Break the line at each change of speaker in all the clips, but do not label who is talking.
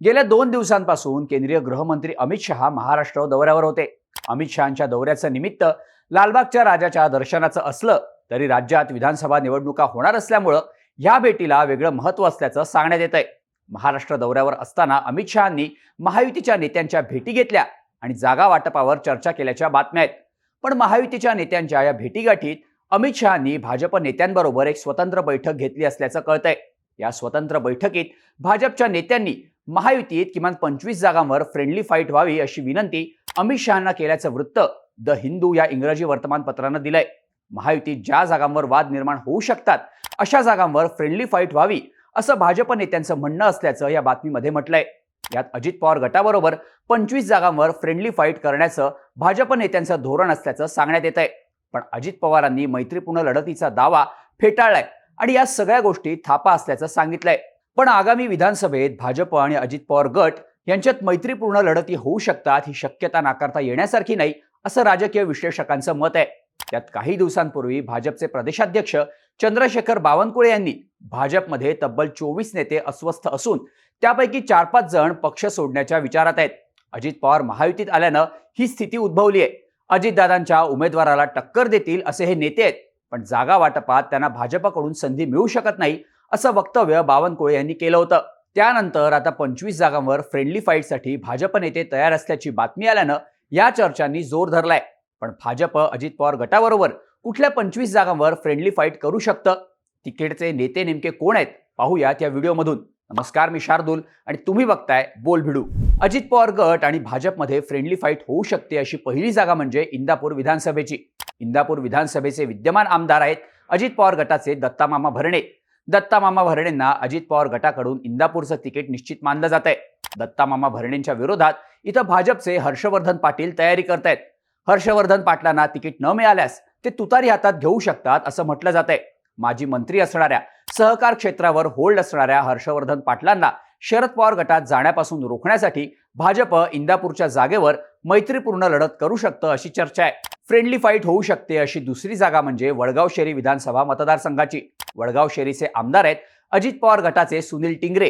गेल्या दोन दिवसांपासून केंद्रीय गृहमंत्री अमित शहा महाराष्ट्र दौऱ्यावर होते. अमित शहाच्या दौऱ्याचं निमित्त लालबागच्या राजाच्या दर्शनाचं असलं तरी राज्यात विधानसभा निवडणुका होणार असल्यामुळं या भेटीला वेगळं महत्त्व असल्याचं सांगण्यात येत आहे महाराष्ट्र दौऱ्यावर असताना अमित शहांनी महायुतीच्या नेत्यांच्या भेटी घेतल्या आणि जागा वाटपावर चर्चा केल्याच्या बातम्या आहेत. पण महायुतीच्या नेत्यांच्या या भेटीगाठीत अमित शहांनी भाजप नेत्यांबरोबर एक स्वतंत्र बैठक घेतली असल्याचं कळतंय. या स्वतंत्र बैठकीत भाजपच्या नेत्यांनी महायुतीत किमान पंचवीस जागांवर फ्रेंडली फाईट व्हावी अशी विनंती अमित शहांना केल्याचं वृत्त द हिंदू या इंग्रजी वर्तमानपत्रानं दिलंय. महायुतीत ज्या जागांवर वाद निर्माण होऊ शकतात अशा जागांवर फ्रेंडली फाईट व्हावी असं भाजप नेत्यांचं म्हणणं असल्याचं या बातमीमध्ये म्हटलंय. यात अजित पवार गटाबरोबर पंचवीस जागांवर फ्रेंडली फाईट करण्याचं भाजप नेत्यांचं धोरण असल्याचं सांगण्यात येत आहे पण अजित पवारांनी मैत्रीपूर्ण लढतीचा दावा फेटाळलाय आणि या सगळ्या गोष्टी थापा असल्याचं सांगितलंय. पण आगामी विधानसभेत भाजप आणि अजित पवार गट यांच्यात मैत्रीपूर्ण लढती होऊ शकतात ही शक्यता नाकारता येण्यासारखी नाही असं राजकीय विश्लेषकांचं मत आहे. त्यात काही दिवसांपूर्वी भाजपचे प्रदेशाध्यक्ष चंद्रशेखर बावनकुळे यांनी भाजपमध्ये तब्बल चोवीस नेते अस्वस्थ असून त्यापैकी चार पाच जण पक्ष सोडण्याच्या विचारात आहेत. अजित पवार महायुतीत आल्यानं ही स्थिती उद्भवली आहे अजितदादांच्या उमेदवाराला टक्कर देतील असे हे नेते आहेत पण जागा वाटपात त्यांना भाजपकडून संधी मिळू शकत नाही असं वक्तव्य बावनकुळे यांनी केलं होतं. त्यानंतर आता पंचवीस जागांवर फ्रेंडली फाईटसाठी भाजप नेते तयार असल्याची बातमी आल्यानं या चर्चांनी जोर धरलाय. पण भाजप अजित पवार गटाबरोबर कुठल्या पंचवीस जागांवर फ्रेंडली फाईट करू शकतं? तिकीटचे नेते नेमके कोण आहेत? पाहूयात या व्हिडिओमधून. नमस्कार मी शार्दूल आणि तुम्ही बघताय बोल भिडू. अजित पवार गट आणि भाजपमध्ये फ्रेंडली फाईट होऊ शकते अशी पहिली जागा म्हणजे इंदापूर विधानसभेची. इंदापूर विधानसभेचे विद्यमान आमदार आहेत अजित पवार गटाचे दत्तामामा भरणे. दत्तामामा भरणेंना अजित पवार गटाकडून इंदापूरचं तिकीट निश्चित मानलं जात आहे दत्तामामा भरणेंच्या विरोधात इथं भाजपचे हर्षवर्धन पाटील तयारी करतायत. हर्षवर्धन पाटलांना तिकीट न मिळाल्यास ते तुतारी हातात घेऊ शकतात असं म्हटलं जात आहे माजी मंत्री असणाऱ्या सहकार क्षेत्रावर होल्ड असणाऱ्या हर्षवर्धन पाटलांना शरद पवार गटात जाण्यापासून रोखण्यासाठी भाजप इंदापूरच्या जागेवर मैत्रीपूर्ण लढत करू शकतं अशी चर्चा आहे. फ्रेंडली फाईट होऊ शकते अशी दुसरी जागा म्हणजे वडगाव शेरी विधानसभा मतदारसंघाची. वडगाव शेरीचे आमदार आहेत अजित पवार गटाचे सुनील टिंगरे.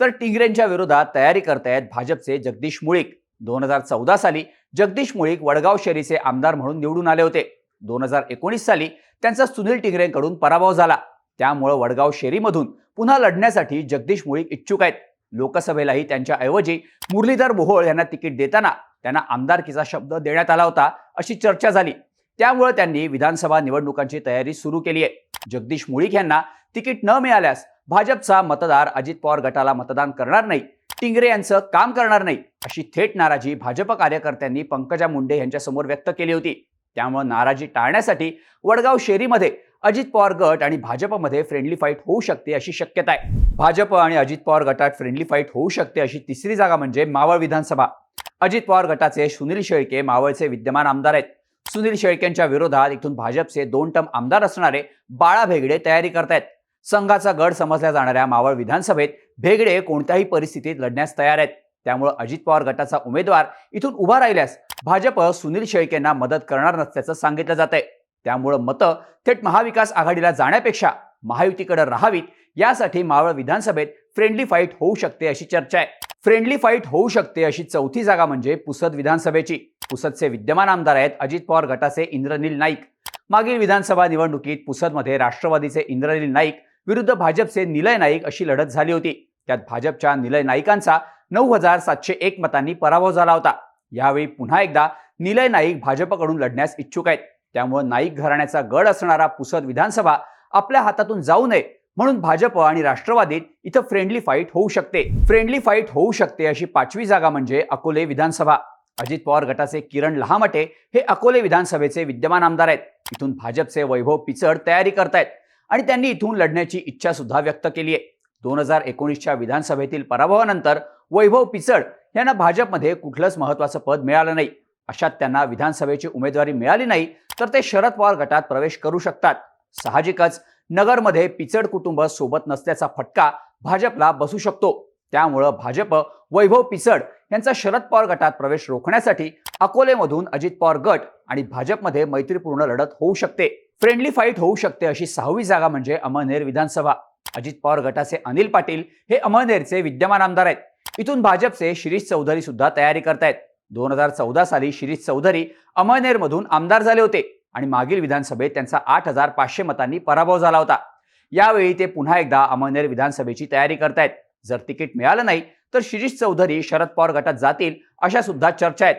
तर टिंगरेंच्या विरोधात तयारी करतायत भाजपचे जगदीश मुळीक. दोन हजार चौदा साली जगदीश मुळीक वडगाव शेरीचे आमदार म्हणून निवडून आले होते. दोन हजार एकोणीस साली त्यांचा सुनील टिंगरेंकडून पराभव झाला. त्यामुळं वडगाव शेरीमधून पुन्हा लढण्यासाठी जगदीश मुळीक इच्छुक आहेत. लोकसभेलाही त्यांच्याऐवजी मुरलीधर मोहोळ यांना तिकीट देताना त्यांना आमदारकीचा शब्द देण्यात आला होता अशी चर्चा झाली. त्यामुळे त्यांनी विधानसभा निवडणुकांची तयारी सुरू केली आहे. जगदीश मुळीक यांना तिकीट न मिळाल्यास भाजपचा मतदार अजित पवार गटाला मतदान करणार नाही टिंगरे यांचं काम करणार नाही अशी थेट नाराजी भाजप कार्यकर्त्यांनी पंकजा मुंडे यांच्यासमोर व्यक्त केली होती. त्यामुळे नाराजी टाळण्यासाठी वडगाव शेरीमध्ये अजित पवार गट आणि भाजपमध्ये फ्रेंडली फाईट होऊ शकते अशी शक्यता आहे. भाजप आणि अजित पवार गटात फ्रेंडली फाईट होऊ शकते अशी तिसरी जागा म्हणजे मावळ विधानसभा. अजित पवार गटाचे सुनील शेळके मावळचे विद्यमान आमदार आहेत. सुनील शेळकेंच्या विरोधात इथून भाजपचे दोन टर्म आमदार असणारे बाळा भेगडे तयारी करतायत. संघाचा गड समजल्या जाणाऱ्या मावळ विधानसभेत भेगडे कोणत्याही परिस्थितीत लढण्यास तयार आहेत. त्यामुळे अजित पवार गटाचा उमेदवार इथून उभा राहिल्यास भाजप सुनील शेळकेंना मदत करणार नसल्याचं सांगितलं जात आहे त्यामुळं मतं थेट महाविकास आघाडीला जाण्यापेक्षा महायुतीकडे राहावीत. यासाठी मावळ विधानसभेत फ्रेंडली फाईट होऊ शकते अशी चर्चा आहे. फ्रेंडली फाईट होऊ शकते अशी चौथी जागा म्हणजे पुसद विधानसभेची. पुसदचे विद्यमान आमदार आहेत अजित पवार गटाचे इंद्रनील नाईक. मागील विधानसभा निवडणुकीत पुसदमध्ये राष्ट्रवादीचे इंद्रनील नाईक विरुद्ध भाजपचे निलय नाईक अशी लढत झाली होती. त्यात भाजपच्या निलय नाईकांचा नऊ हजार सातशे एक मतांनी पराभव झाला होता. यावेळी पुन्हा एकदा निलय नाईक भाजपकडून लढण्यास इच्छुक आहेत. त्यामुळे नाईक घराण्याचा गड असणारा पुसद विधानसभा आपल्या हातातून जाऊ नये म्हणून भाजप आणि राष्ट्रवादीत इथं फ्रेंडली फाईट होऊ शकते. फ्रेंडली फाईट होऊ शकते अशी पाचवी जागा म्हणजे अकोले विधानसभा. अजित पवार गटाचे किरण लहामटे हे अकोले विधानसभेचे विद्यमान आमदार आहेत. इथून भाजपचे वैभव पिचड तयारी करतायत. आणि त्यांनी इथून लढण्याची इच्छा सुद्धा व्यक्त केली आहे दोन हजार एकोणीसच्या विधानसभेतील पराभवानंतर वैभव पिचड यांना भाजपमध्ये कुठलंच महत्वाचं पद मिळालं नाही. अशात त्यांना विधानसभेची उमेदवारी मिळाली नाही तर ते शरद पवार गटात प्रवेश करू शकतात. साहजिकच नगरमध्ये पिचड कुटुंब सोबत नसल्याचा फटका भाजपला बसू शकतो. त्यामुळं भाजप वैभव पिचड यांचा शरद पवार गटात प्रवेश रोखण्यासाठी अकोलेमधून अजित पवार गट आणि भाजपमध्ये मैत्रीपूर्ण लढत होऊ शकते. फ्रेंडली फाईट होऊ शकते अशी सहावी जागा म्हणजे अमळनेर विधानसभा. अजित पवार गटाचे अनिल पाटील हे अमळनेरचे विद्यमान आमदार आहेत. इथून भाजपचे शिरीष चौधरी सुद्धा तयारी करतायत. दोन हजार चौदा साली शिरीष चौधरी अमळनेरमधून आमदार झाले होते. आणि मागील विधानसभेत त्यांचा आठ हजार पाचशे मतांनी पराभव झाला होता. यावेळी ते पुन्हा एकदा अमळनेर विधानसभेची तयारी करतायत. जर तिकीट मिळालं नाही तर शिरीष चौधरी शरद पवार गटात जातील अशा सुद्धा चर्चा आहेत.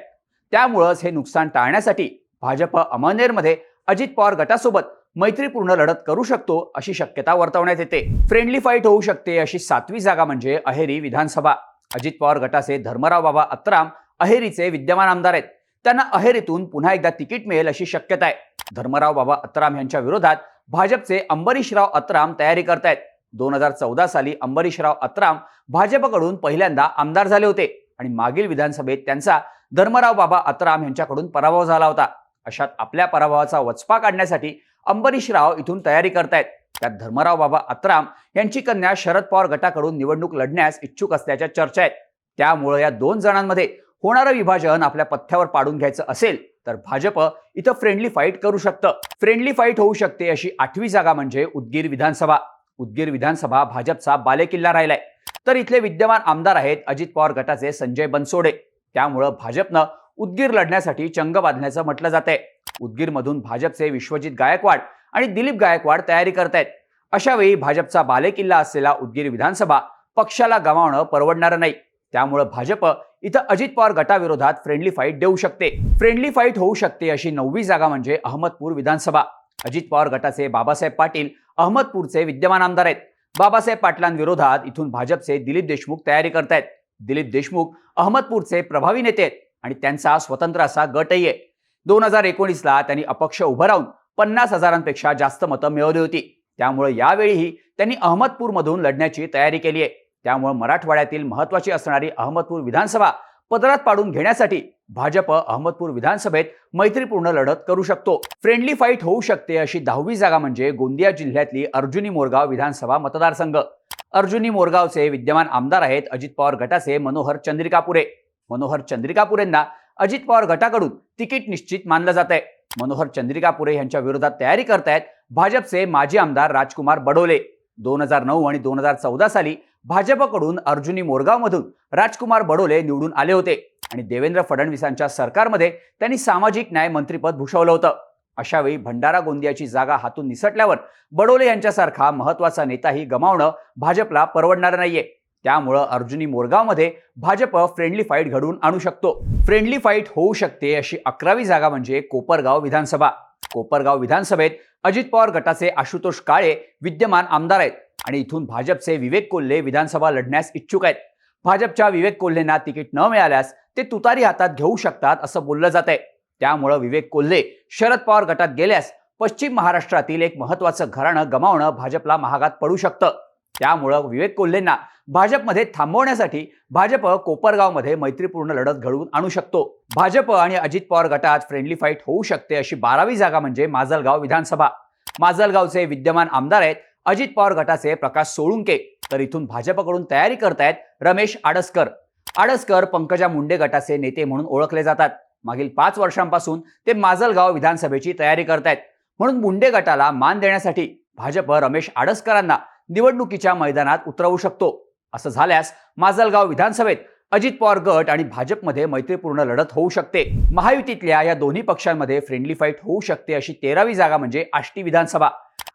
त्यामुळंच हे नुकसान टाळण्यासाठी भाजप अमळनेरमध्ये अजित पवार गटासोबत मैत्रीपूर्ण लढत करू शकतो अशी शक्यता वर्तवण्यात येते. फ्रेंडली फाईट होऊ शकते अशी सातवी जागा म्हणजे अहेरी विधानसभा. अजित पवार गटाचे धर्मराव बाबा अत्राम अहेरीचे विद्यमान आमदार आहेत. त्यांना अहेरीतून पुन्हा एकदा तिकीट मिळेल अशी शक्यता आहे. धर्मराव बाबा अत्राम यांच्या विरोधात भाजपचे अंबरीशराव अत्राम तयारी करतायत. दोन हजार चौदा साली अंबरीशराव अत्राम भाजपकडून पहिल्यांदा आमदार झाले होते आणि मागील विधानसभेत त्यांचा धर्मराव बाबा अत्राम यांच्याकडून पराभव झाला होता. अशात आपल्या पराभवाचा वचपा काढण्यासाठी अंबरीशराव इथून तयारी करतायत. त्यात धर्मराव बाबा अत्राम यांची कन्या शरद पवार गटाकडून निवडणूक लढण्यास इच्छुक असल्याच्या चर्चा आहेत. त्यामुळे या दोन जणांमध्ये होणारं विभाजन आपल्या पथ्यावर पाडून घ्यायचं असेल तर भाजप इथं फ्रेंडली फाईट करू शकतं. फ्रेंडली फाईट होऊ शकते अशी आठवी जागा म्हणजे उदगीर विधानसभा. उदगीर विधानसभा भाजपचा बालेकिल्ला राहिलाय. तर इथले विद्यमान आमदार आहेत अजित पवार गटाचे संजय बनसोडे. त्यामुळं भाजपनं उदगीर लढण्यासाठी चंग बांधण्याचं म्हटलं जात आहे उदगीरमधून भाजपचे विश्वजित गायकवाड आणि दिलीप गायकवाड तयारी करतायत. अशा वेळी भाजपचा बालेकिल्ला असलेला उदगीर विधानसभा पक्षाला गमावणं परवडणारं नाही. त्यामुळं भाजप इथं अजित पवार गटाविरोधात फ्रेंडली फाईट देऊ शकते. फ्रेंडली फाईट होऊ शकते अशी नववी जागा म्हणजे अहमदपूर विधानसभा. अजित पवार गटाचे बाबासाहेब पाटील अहमदपूरचे विद्यमान आमदार आहेत. बाबासाहेब पाटलांविरोधात इथून भाजपचे दिलीप देशमुख तयारी करतायत. दिलीप देशमुख अहमदपूरचे प्रभावी नेते आहेत आणि त्यांचा स्वतंत्र असा गटही आहे. दोन हजार एकोणीसला त्यांनी अपक्ष उभं राहून पन्नास हजारांपेक्षा जास्त मतं मिळवली होती. त्यामुळे यावेळीही त्यांनी अहमदपूरमधून लढण्याची तयारी केली आहे. त्यामुळे मराठवाड्यातील महत्वाची असणारी अहमदपूर विधानसभा पदरात पाडून घेण्यासाठी भाजप अहमदपूर विधानसभेत मैत्रीपूर्ण लढत करू शकतो. फ्रेंडली फाईट होऊ शकते अशी दहावी जागा म्हणजे गोंदिया जिल्ह्यातली अर्जुनी मोरगाव विधानसभा मतदारसंघ. अर्जुनी मोरगावचे विद्यमान आमदार आहेत अजित पवार गटाचे मनोहर चंद्रिकापुरे. मनोहर चंद्रिकापुरेंना अजित पवार गटाकडून तिकीट निश्चित मानलं जात आहे मनोहर चंद्रिकापुरे यांच्या विरोधात तयारी करतायत भाजपचे माजी आमदार राजकुमार बडोले. दोन हजार नऊ आणि दोन हजार चौदा साली भाजपकडून अर्जुनी मोरगावमधून राजकुमार बडोले निवडून आले होते. आणि देवेंद्र फडणवीसांच्या सरकारमध्ये त्यांनी सामाजिक न्याय मंत्रीपद भूषवलं होतं. अशावेळी भंडारा गोंदियाची जागा हातून निसटल्यावर बडोले यांच्यासारखा महत्त्वाचा नेताही गमावणं भाजपला परवडणार नाहीये. त्यामुळं अर्जुनी मोरगावमध्ये भाजप फ्रेंडली फाईट घडवून आणू शकतो. फ्रेंडली फाईट होऊ शकते अशी अकरावी जागा म्हणजे कोपरगाव विधानसभा. कोपरगाव विधानसभेत अजित पवार गटाचे आशुतोष काळे विद्यमान आमदार आहेत आणि इथून भाजपचे विवेक कोल्हे विधानसभा लढण्यास इच्छुक आहेत. भाजपच्या विवेक कोल्हेंना तिकीट न मिळाल्यास ते तुतारी हातात घेऊ शकतात असं बोललं जात आहे त्यामुळं विवेक कोल्हे शरद पवार गटात गेल्यास पश्चिम महाराष्ट्रातील एक महत्वाचं घराणं गमावणं भाजपला महागात पडू शकतं. त्यामुळं विवेक कोल्हेंना भाजपमध्ये थांबवण्यासाठी भाजप कोपरगावमध्ये मैत्रीपूर्ण लढत घडवून आणू शकतो. भाजप आणि अजित पवार गटात फ्रेंडली फाईट होऊ शकते अशी बारावी जागा म्हणजे माजलगाव विधानसभा. माजलगावचे विद्यमान आमदार आहेत अजित पवार गटाचे प्रकाश सोळुंके. तर इथून भाजपकडून तयारी करतायत रमेश आडसकर. आडसकर पंकजा मुंडे गटाचे नेते म्हणून ओळखले जातात. मागील पाच वर्षांपासून ते माजलगाव विधानसभेची तयारी करतायत. म्हणून मुंडे गटाला मान देण्यासाठी भाजप रमेश आडसकरांना निवडणुकीच्या मैदानात उतरवू शकतो. असं झाल्यास माजलगाव विधानसभेत अजित पवार गट आणि भाजपमध्ये मैत्रीपूर्ण लढत होऊ शकते. महायुतीतल्या या दोन्ही पक्षांमध्ये फ्रेंडली फाईट होऊ शकते अशी तेरावी जागा म्हणजे आष्टी विधानसभा.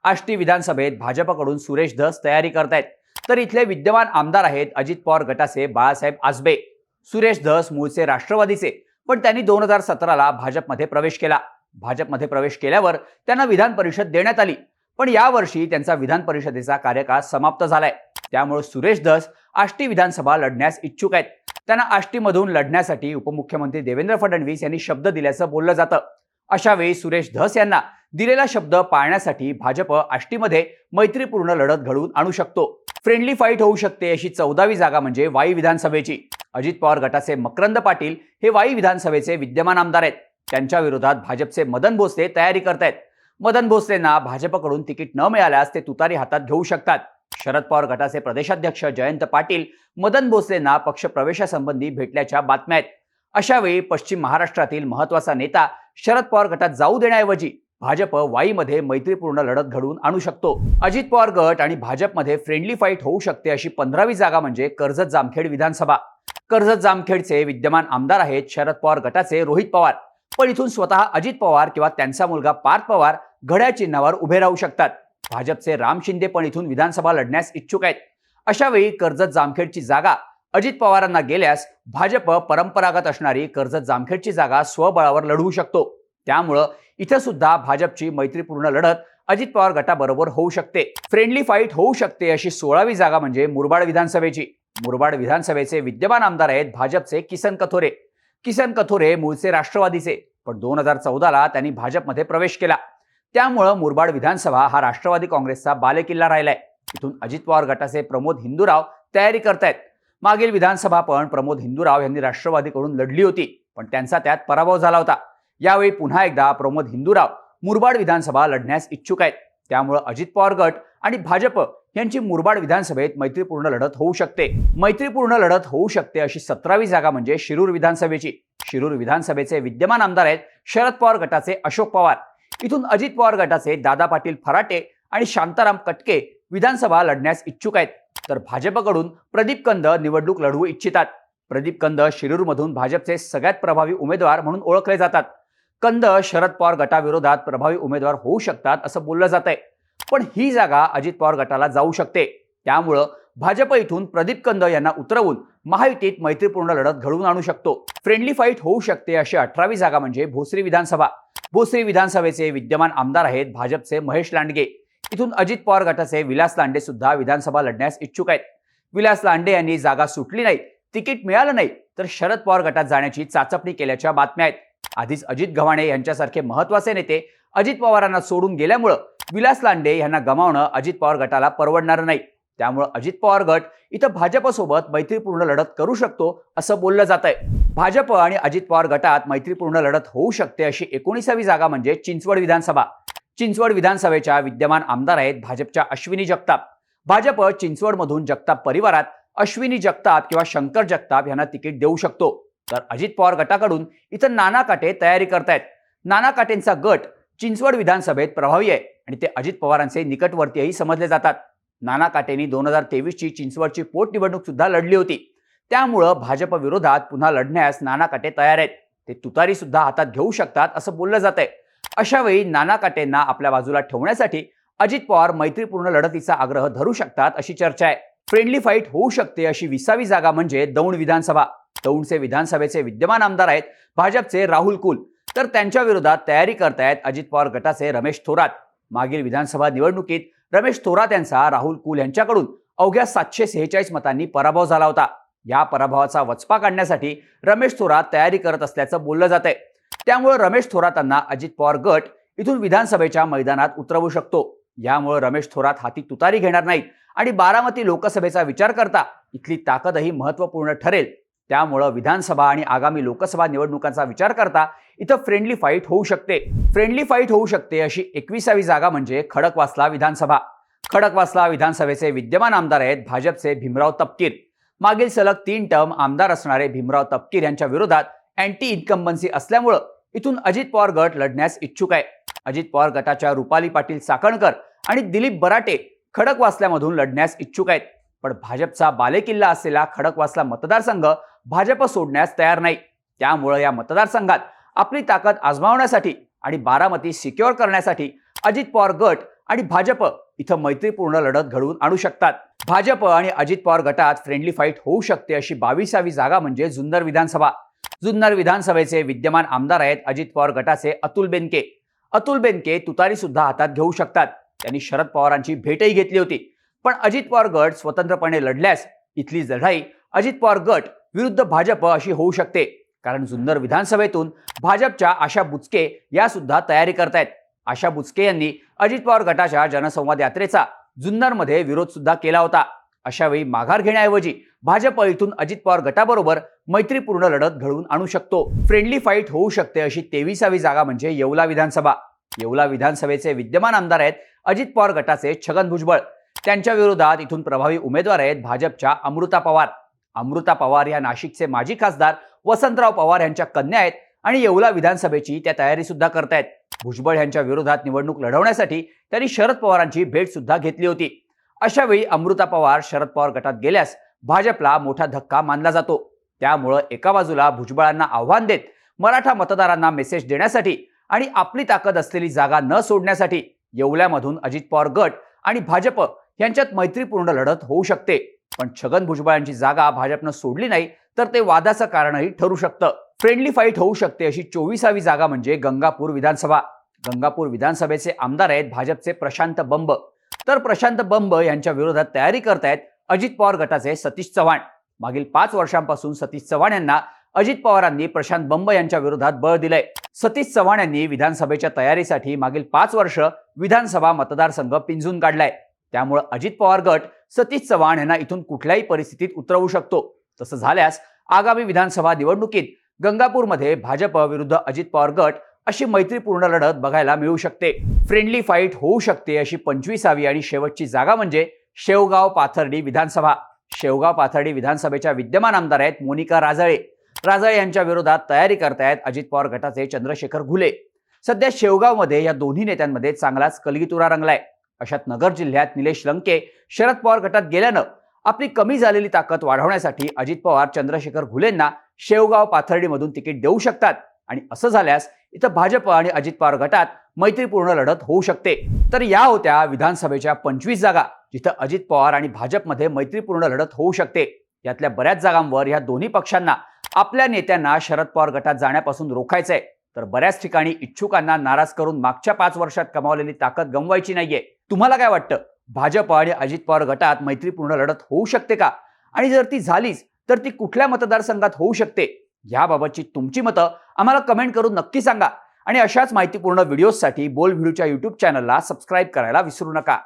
आष्टी विधानसभेत भाजपकडून सुरेश धस तयारी करतायत. तर इथले विद्यमान आमदार आहेत अजित पवार गटाचे बाळासाहेब आजबे. सुरेश धस मूळचे राष्ट्रवादीचे पण त्यांनी दोन हजार सतराला भाजपमध्ये प्रवेश केला. भाजपमध्ये प्रवेश केल्यावर त्यांना विधान परिषद देण्यात आली. पण यावर्षी त्यांचा विधान परिषदेचा कार्यकाळ समाप्त झालाय. त्यामुळे सुरेश धस आष्टी विधानसभा लढण्यास इच्छुक आहेत. त्यांना आष्टीमधून लढण्यासाठी उपमुख्यमंत्री देवेंद्र फडणवीस यांनी शब्द दिल्याचं बोललं जातं. अशा वेळी सुरेश धस यांना दिलेला शब्द पाळण्यासाठी भाजप आष्टीमध्ये मैत्रीपूर्ण लढत घडवून आणू शकतो. फ्रेंडली फाईट होऊ शकते अशी चौदावी जागा म्हणजे वाई विधानसभेची. अजित पवार गटाचे मकरंद पाटील हे वाई विधानसभेचे विद्यमान आमदार आहेत. त्यांच्या विरोधात भाजपचे मदन भोसले तयारी करतायत. मदन भोसलेंना भाजपकडून तिकीट न मिळाल्यास ते तुतारी हातात घेऊ शकतात. शरद पवार गटाचे प्रदेशाध्यक्ष जयंत पाटील मदन भोसलेंना पक्ष प्रवेशासंबंधी भेटल्याच्या बातम्या आहेत. अशावेळी पश्चिम महाराष्ट्रातील महत्त्वाचा नेता शरद पवार गटात जाऊ देण्याऐवजी भाजप वाईमध्ये मैत्रीपूर्ण लढत घडवून आणू शकतो. अजित पवार गट आणि भाजपमध्ये फ्रेंडली फाईट होऊ शकते अशी पंधरावी जागा म्हणजे कर्जत जामखेड विधानसभा. कर्जत जामखेडचे विद्यमान आमदार आहेत शरद पवार गटाचे रोहित पवार. पण इथून स्वतः अजित पवार किंवा त्यांचा मुलगा पार्थ पवार घड्या चिन्हावर उभे राहू शकतात. भाजपचे राम शिंदे पण इथून विधानसभा लढण्यास इच्छुक आहेत. अशा वेळी कर्जत जामखेडची जागा अजित पवारांना गेल्यास भाजप परंपरागत असणारी कर्जत जामखेडची जागा स्वबळावर लढवू शकतो. त्यामुळं इथं सुद्धा भाजपची मैत्रीपूर्ण लढत अजित पवार गटाबरोबर होऊ शकते. फ्रेंडली फाईट होऊ शकते अशी सोळावी जागा म्हणजे मुरबाड विधानसभेची. मुरबाड विधानसभेचे विद्यमान आमदार आहेत भाजपचे किसन कथोरे. किसन कथोरे मूळचे राष्ट्रवादीचे पण दोन हजार चौदाला त्यांनी भाजपमध्ये प्रवेश केला. त्यामुळं मुरबाड विधानसभा हा राष्ट्रवादी काँग्रेसचा बालेकिल्ला राहिलाय. इथून अजित पवार गटाचे प्रमोद हिंदूराव तयारी करतायत. मागील विधानसभा पण प्रमोद हिंदूराव यांनी राष्ट्रवादीकडून लढली होती पण त्यांचा त्यात पराभव झाला होता. यावेळी पुन्हा एकदा प्रमोद हिंदूराव मुरबाड विधानसभा लढण्यास इच्छुक आहेत. त्यामुळं अजित पवार गट आणि भाजप यांची मुरबाड विधानसभेत मैत्रीपूर्ण लढत होऊ शकते. मैत्रीपूर्ण लढत होऊ शकते अशी सतरावी जागा म्हणजे शिरूर विधानसभेची. शिरूर विधानसभेचे विद्यमान आमदार आहेत शरद पवार गटाचे अशोक पवार. इथून अजित पवार गटाचे दादा पाटील फराटे आणि शांताराम कटके विधानसभा लढण्यास इच्छुक आहेत. तर भाजपकडून प्रदीप कंद निवडणूक लढवू इच्छितात. प्रदीप कंद शिरूरमधून भाजपचे सगळ्यात प्रभावी उमेदवार म्हणून ओळखले जातात. कंद शरद पवार गटाविरोधात प्रभावी उमेदवार होऊ शकतात असं बोललं जात आहे पण ही जागा अजित पवार गटाला जाऊ शकते. त्यामुळं भाजप इथून प्रदीप कंद यांना उतरवून महायुतीत मैत्रीपूर्ण लढत घडवून आणू शकतो. फ्रेंडली फाईट होऊ शकते अशी अठरावी जागा म्हणजे भोसरी विधानसभा. भोसरी विधानसभेचे विद्यमान आमदार आहेत भाजपचे महेश लांडगे. इथून अजित पवार गटाचे विलास लांडे सुद्धा विधानसभा लढण्यास इच्छुक आहेत. विलास लांडे यांनी जागा सुटली नाही तिकीट मिळालं नाही तर शरद पवार गटात जाण्याची चाचपणी केल्याच्या बातम्या आहेत. आधीच अजित गव्हाणे यांच्यासारखे महत्त्वाचे नेते अजित पवारांना सोडून गेल्यामुळं विलास लांडे यांना गमावणं अजित पवार गटाला परवडणार नाही. त्यामुळं अजित पवार गट इथं भाजपसोबत मैत्रीपूर्ण लढत करू शकतो असं बोललं जात आहे भाजप आणि अजित पवार गटात मैत्रीपूर्ण लढत होऊ शकते अशी एकोणीसावी जागा म्हणजे चिंचवड विधानसभा. चिंचवड विधानसभेच्या विद्यमान आमदार आहेत भाजपच्या अश्विनी जगताप. भाजप चिंचवडमधून जगताप परिवारात अश्विनी जगताप किंवा शंकर जगताप यांना तिकीट देऊ शकतो. तर अजित पवार गटाकडून इथं नाना काटे तयारी करतायत. नाना काटेंचा गट चिंचवड विधानसभेत प्रभावी आहे आणि ते अजित पवारांचे निकटवर्तीयही समजले जातात. नाना काटेंनी दोन हजार तेवीसची चिंचवडची पोटनिवडणूक सुद्धा लढली होती. त्यामुळं भाजप विरोधात पुन्हा लढण्यास नाना काटे तयार आहेत. ते तुतारी सुद्धा हातात घेऊ शकतात असं बोललं जात आहे अशा वेळी नाना काटेंना आपल्या बाजूला ठेवण्यासाठी अजित पवार मैत्रीपूर्ण लढतीचा आग्रह धरू शकतात अशी चर्चा आहे. फ्रेंडली फाईट होऊ शकते अशी विसावी जागा म्हणजे दौंड विधानसभा. दौंडचे विधानसभेचे विद्यमान आमदार आहेत भाजपचे राहुल कुल. तर त्यांच्या विरोधात तयारी करतायत अजित पवार गटाचे रमेश थोरात. मागील विधानसभा निवडणुकीत रमेश थोरात यांचा राहुल कुल यांच्याकडून अवघ्या सातशे सेहेचाळीस मतांनी पराभव झाला होता. या पराभवाचा वचपा काढण्यासाठी रमेश थोरात तयारी करत असल्याचं बोललं जात आहे त्यामुळे रमेश थोरातांना अजित पवार गट इथून विधानसभेच्या मैदानात उतरवू शकतो. यामुळे रमेश थोरात हाती तुतारी घेणार नाहीत आणि बारामती लोकसभेचा विचार करता इथली ताकदही महत्त्वपूर्ण ठरेल. त्यामुळं विधानसभा आणि आगामी लोकसभा निवडणुकांचा विचार करता इथं फ्रेंडली फाईट होऊ शकते. फ्रेंडली फाईट होऊ शकते अशी एकविसावी जागा म्हणजे खडकवासला विधानसभा. खडकवासला विधानसभेचे विद्यमान आमदार आहेत भाजपचे भीमराव तपकीर. मागील सलग तीन टर्म आमदार असणारे भीमराव तपकीर यांच्या विरोधात अँटी इन्कम्बन्सी असल्यामुळं इथून अजित पवार गट लढण्यास इच्छुक आहे. अजित पवार गटाच्या रुपाली पाटील चाकणकर आणि दिलीप बराटे खडकवासल्यामधून लढण्यास इच्छुक आहेत. पण भाजपचा बालेकिल्ला असलेला खडकवासला मतदारसंघ भाजप सोडण्यास तयार नाही. त्यामुळं या मतदारसंघात आपली ताकद आजमावण्यासाठी आणि बारामती सिक्युअर करण्यासाठी अजित पवार गट आणि भाजप इथं मैत्रीपूर्ण लढत घडवून आणू शकतात. भाजप आणि अजित पवार गटात फ्रेंडली फाईट होऊ शकते अशी बावीसावी जागा म्हणजे जुन्नर विधानसभा. जुन्नर विधानसभेचे विद्यमान आमदार आहेत अजित पवार गटाचे अतुल बेनके. अतुल बेनके तुतारी सुद्धा हातात घेऊ शकतात. त्यांनी शरद पवारांची भेटही घेतली होती. पण अजित पवार गट स्वतंत्रपणे लढल्यास इथली लढाई अजित पवार गट विरुद्ध भाजप अशी होऊ शकते. कारण जुन्नर विधानसभेतून भाजपच्या आशा बुचके या सुद्धा तयारी करतायत. आशा बुचके यांनी अजित पवार गटाच्या जनसंवाद यात्रेचा जुन्नरमध्ये विरोध सुद्धा केला होता. अशावेळी माघार घेण्याऐवजी भाजप इथून अजित पवार गटाबरोबर मैत्रीपूर्ण लढत घडवून आणू शकतो. फ्रेंडली फाईट होऊ शकते अशी तेविसावी जागा म्हणजे येवला विधानसभा. येवला विधानसभेचे विद्यमान आमदार आहेत अजित पवार गटाचे छगन भुजबळ. त्यांच्या विरोधात इथून प्रभावी उमेदवार आहेत भाजपच्या अमृता पवार. अमृता पवार या नाशिकचे माजी खासदार वसंतराव पवार यांच्या कन्या आहेत आणि येवला विधानसभेची त्या तयारी सुद्धा करतायत. भुजबळ यांच्या विरोधात निवडणूक लढवण्यासाठी त्यांनी शरद पवारांची भेट सुद्धा घेतली होती. अशावेळी अमृता पवार शरद पवार गटात गेल्यास भाजपला मोठा धक्का मानला जातो. त्यामुळं एका बाजूला भुजबळांना आव्हान देत मराठा मतदारांना मेसेज देण्यासाठी आणि आपली ताकद असलेली जागा न सोडण्यासाठी येवल्यामधून अजित पवार गट आणि भाजप यांच्यात मैत्रीपूर्ण लढत होऊ शकते. पण छगन भुजबळांची जागा भाजपनं सोडली नाही तर ते वादाचं कारणही ठरू शकतं. फ्रेंडली फाईट होऊ शकते अशी चोवीसावी जागा म्हणजे गंगापूर विधानसभा. गंगापूर विधानसभेचे आमदार आहेत भाजपचे प्रशांत बंब. तर प्रशांत बंब यांच्या विरोधात तयारी करतायत अजित पवार गटाचे सतीश चव्हाण. मागील पाच वर्षांपासून सतीश चव्हाण यांना अजित पवारांनी प्रशांत बंब यांच्या विरोधात बळ दिलंय. सतीश चव्हाण यांनी विधानसभेच्या तयारीसाठी मागील पाच वर्ष विधानसभा मतदारसंघ पिंजून काढलाय. त्यामुळं अजित पवार गट सतीश चव्हाण यांना इथून कुठल्याही परिस्थितीत उतरवू शकतो. तसं झाल्यास आगामी विधानसभा निवडणुकीत गंगापूरमध्ये भाजप विरुद्ध अजित पवार गट अशी मैत्रीपूर्ण लढत बघायला मिळू शकते. फ्रेंडली फाईट होऊ शकते अशी पंचवीसावी आणि शेवटची जागा म्हणजे शेवगाव पाथर्डी विधानसभा. शेवगाव पाथर्डी विधानसभेच्या विद्यमान आमदार आहेत मोनिका राजळे. राजळे यांच्या विरोधात तयारी करतायत अजित पवार गटाचे चंद्रशेखर घुले. सध्या शेवगावमध्ये या दोन्ही नेत्यांमध्ये चांगलाच कलगीतुरा रंगलाय. अशात नगर जिल्ह्यात निलेश लंके शरद पवार गटात गेल्यानं आपली कमी झालेली ताकद वाढवण्यासाठी अजित पवार चंद्रशेखर घुलेंना शेवगाव पाथर्डीमधून तिकीट देऊ शकतात. आणि असं झाल्यास इथं भाजप आणि अजित पवार गटात मैत्रीपूर्ण लढत होऊ शकते. तर या होत्या विधानसभेच्या पंचवीस जागा जिथं अजित पवार आणि भाजपमध्ये मैत्रीपूर्ण लढत होऊ शकते. यातल्या बऱ्याच जागांवर या दोन्ही पक्षांना आपल्या नेत्यांना शरद पवार गटात जाण्यापासून रोखायचंय. तर बऱ्याच ठिकाणी इच्छुकांना नाराज करून मागच्या पाच वर्षात कमावलेली ताकद गमवायची नाहीये. तुम्हाला काय वाटतं? भाजप आणि अजित पवार गटात मैत्रीपूर्ण लढत होऊ शकते का? आणि जर ती झालीच तर ती कुठल्या मतदारसंघात होऊ शकते? याबाबतची तुमची मतं आम्हाला कमेंट करून नक्की सांगा. आणि अशाच माहितीपूर्ण व्हिडिओजसाठी बोल व्हिडिओच्या यूट्यूब चॅनलला सबस्क्राईब करायला विसरू नका.